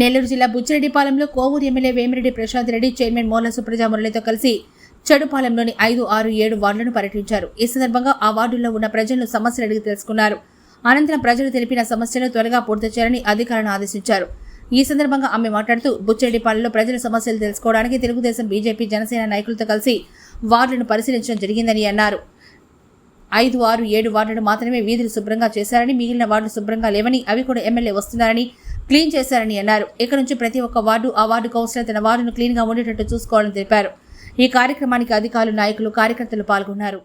నెల్లూరు జిల్లా బుచ్చిరెడ్డిపాలెంలో Kovur MLA Vemireddy Prashanth Reddy chairman Morla Supraja మురళితో కలిసి చెడుపాలెంలోని ఐదు ఆరు ఏడు వార్డులను పర్యటించారు. ఈ సందర్భంగా ఆ వార్డుల్లో ఉన్న ప్రజలను సమస్యలు అడిగి తెలుసుకున్నారు. అనంతరం ప్రజలు తెలిపిన సమస్యలను త్వరగా పూర్తి చేయాలని అధికారులను ఆదేశించారు. ఈ సందర్భంగా ఆమె మాట్లాడుతూ బుచ్చిరెడ్డిపాలెంలో ప్రజల సమస్యలు తెలుసుకోవడానికి తెలుగుదేశం బీజేపీ జనసేన నాయకులతో కలిసి వార్డులను పరిశీలించడం జరిగిందని అన్నారు. ఐదు ఆరు ఏడు వార్డులు మాత్రమే వీధులు శుభ్రంగా చేశారని మిగిలిన వార్డులు శుభ్రంగా లేవని అవి కూడా ఎమ్మెల్యే వస్తున్నారని క్లీన్ చేశారని అన్నారు. ఇక్కడ నుంచి ప్రతి ఒక్క వార్డు ఆ వార్డు కౌన్సిలర్ తన వార్డును క్లీన్గా ఉండేటట్టు చూసుకోవాలని తెలిపారు. ఈ కార్యక్రమానికి అధికారులు నాయకులు కార్యకర్తలు పాల్గొన్నారు.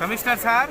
Commissioner sir.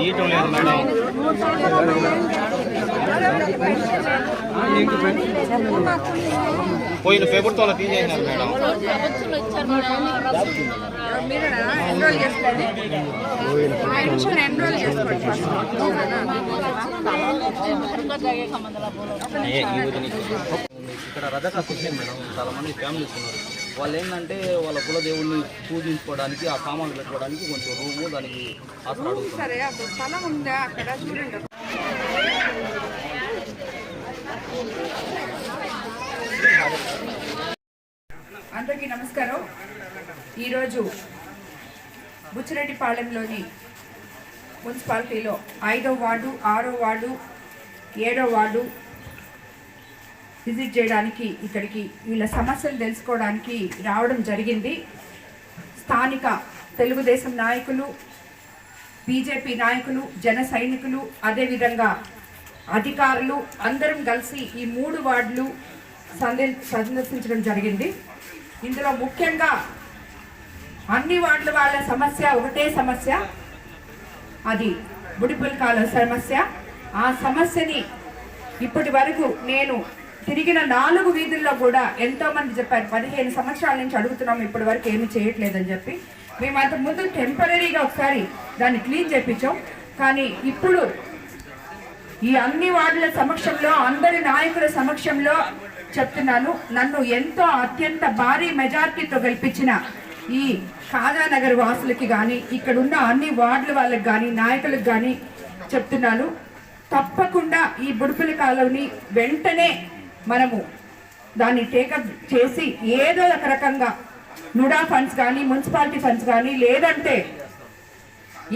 ఇయ్యటం లేదు మేడం. పోయిన ప్రభుత్వంలో తీసేసినారు మేడం. మీరేనా ఎన్రోల్ చేసుకోండి పెన్షన్ ఎన్రోల్ చేసుకోండి ఫస్ట్ ఇక్కడ వచ్చింది మేడం. చాలా మంది ఫ్యామిలీస్ ఉన్నారు. వాళ్ళు ఏంటంటే వాళ్ళ కులదేవుల్ని పూజించుకోవడానికి ఆ సామాన్లు పెట్టుకోవడానికి కొంచెం రూము దానికి ఆసరా సరే అప్పుడు స్థలం ఉందా అక్కడ? చూడండి. అందరికీ నమస్కారం. ఈరోజు బుచ్చిరెడ్డిపాళెంలోని మున్సిపాలిటీలో ఐదో వార్డు ఆరో వార్డు ఏడో వార్డు విజిట్ చేయడానికి ఇక్కడికి వీళ్ళ సమస్యలు తెలుసుకోవడానికి రావడం జరిగింది. స్థానిక తెలుగుదేశం నాయకులు బీజేపీ నాయకులు జన సైనికులు అదేవిధంగా అధికారులు అందరం కలిసి ఈ మూడు వార్డులు సందే సందర్శించడం జరిగింది. ఇందులో ముఖ్యంగా అన్ని వార్డుల వాళ్ళ సమస్య ఒకటే సమస్య. అది బుడిపుల్కాల సమస్య. ఆ సమస్యని ఇప్పటి వరకు నేను తిరిగిన నాలుగు వీధుల్లో కూడా ఎంతో మంది చెప్పారు పదిహేను సంవత్సరాల నుంచి అడుగుతున్నాం ఇప్పటి వరకు ఏమి చేయట్లేదని చెప్పి. మేము అంత ముందు టెంపరీగా ఒకసారి దాన్ని క్లీన్ చేయించాం కానీ ఇప్పుడు ఈ అన్ని వార్డుల సమక్షంలో అందరి నాయకుల సమక్షంలో చెప్తున్నాను నన్ను ఎంతో అత్యంత భారీ మెజార్టీతో గెలిపించిన ఈ కాజానగర్ వాసులకి కానీ ఇక్కడ ఉన్న అన్ని వార్డుల వాళ్ళకి కానీ నాయకులకు కానీ చెప్తున్నాను. తప్పకుండా ఈ బుడుపుల కాలువని వెంటనే మనము దాన్ని టేకప్ చేసి ఏదో ఒక రకంగా నుడా ఫండ్స్ కానీ మున్సిపాలిటీ ఫండ్స్ కానీ లేదంటే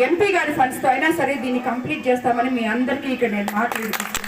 ఎంపీ గారి ఫండ్స్తో అయినా సరే దీన్ని కంప్లీట్ చేస్తామని మీ అందరికీ ఇక్కడ నేను మాట్లాడుతున్నాను